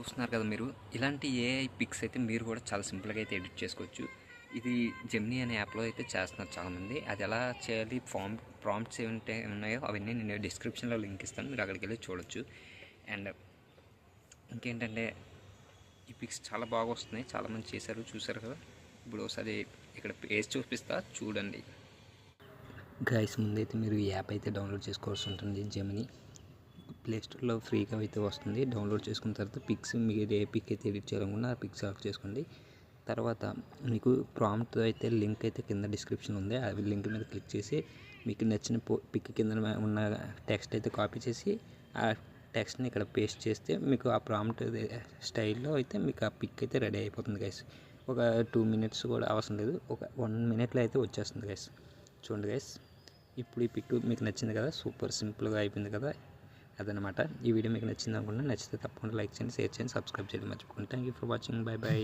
చూస్తున్నారు కదా మీరు ఇలాంటి ఏఐ పిక్స్ అయితే మీరు కూడా చాలా సింపుల్గా అయితే ఎడిట్ చేసుకోవచ్చు. ఇది జెమ్నీ అనే యాప్లో అయితే చేస్తున్నారు చాలామంది. అది ఎలా చేయాలి ఫామ్ ప్రాంప్ట్స్ ఏమంటే ఉన్నాయో అవన్నీ నేను డిస్క్రిప్షన్లో లింక్ ఇస్తాను మీరు అక్కడికి వెళ్ళి చూడొచ్చు. అండ్ ఇంకేంటంటే ఈ పిక్స్ చాలా బాగా వస్తున్నాయి. చాలామంది చేశారు చూశారు కదా. ఇప్పుడు ఒకసారి ఇక్కడ పేజ్ చూపిస్తా చూడండి. గైస్ ముందైతే మీరు ఈ యాప్ అయితే డౌన్లోడ్ చేసుకోవాల్సి ఉంటుంది జెమిని ప్లేస్టోర్లో ఫ్రీగా అయితే వస్తుంది. డౌన్లోడ్ చేసుకున్న తర్వాత పిక్స్ మీరు ఏ పిక్ అయితే ఎడిట్ చేయాలనుకున్నా ఆ పిక్ సెలెక్ట్ చేసుకోండి. తర్వాత మీకు ప్రాంప్ట్ అయితే లింక్ అయితే కింద డిస్క్రిప్షన్ ఉంది. ఆ లింక్ మీద క్లిక్ చేసి మీకు నచ్చిన పిక్ కింద ఉన్న టెక్స్ట్ అయితే కాపీ చేసి ఆ టెక్స్ట్ని ఇక్కడ పేస్ట్ చేస్తే మీకు ఆ ప్రాంప్ట్ స్టైల్లో అయితే మీకు ఆ పిక్ అయితే రెడీ అయిపోతుంది గైస్ ఒక టూ మినిట్స్ కూడా అవసరం లేదు. ఒక వన్ మినిట్లో అయితే వచ్చేస్తుంది గైస్ చూడండి గైస్ ఇప్పుడు ఈ పిక్ మీకు నచ్చింది కదా. సూపర్ సింపుల్గా అయిపోయింది కదా. అదనమాట ఈ వీడియో మీకు నచ్చింది అనుకుంటున్నా నచ్చితే తప్పకుండా లైక్ చేయండి షేర్ చేయండి సబ్స్క్రైబ్ చేయండి మర్చిపోకండి. Thank you for watching bye bye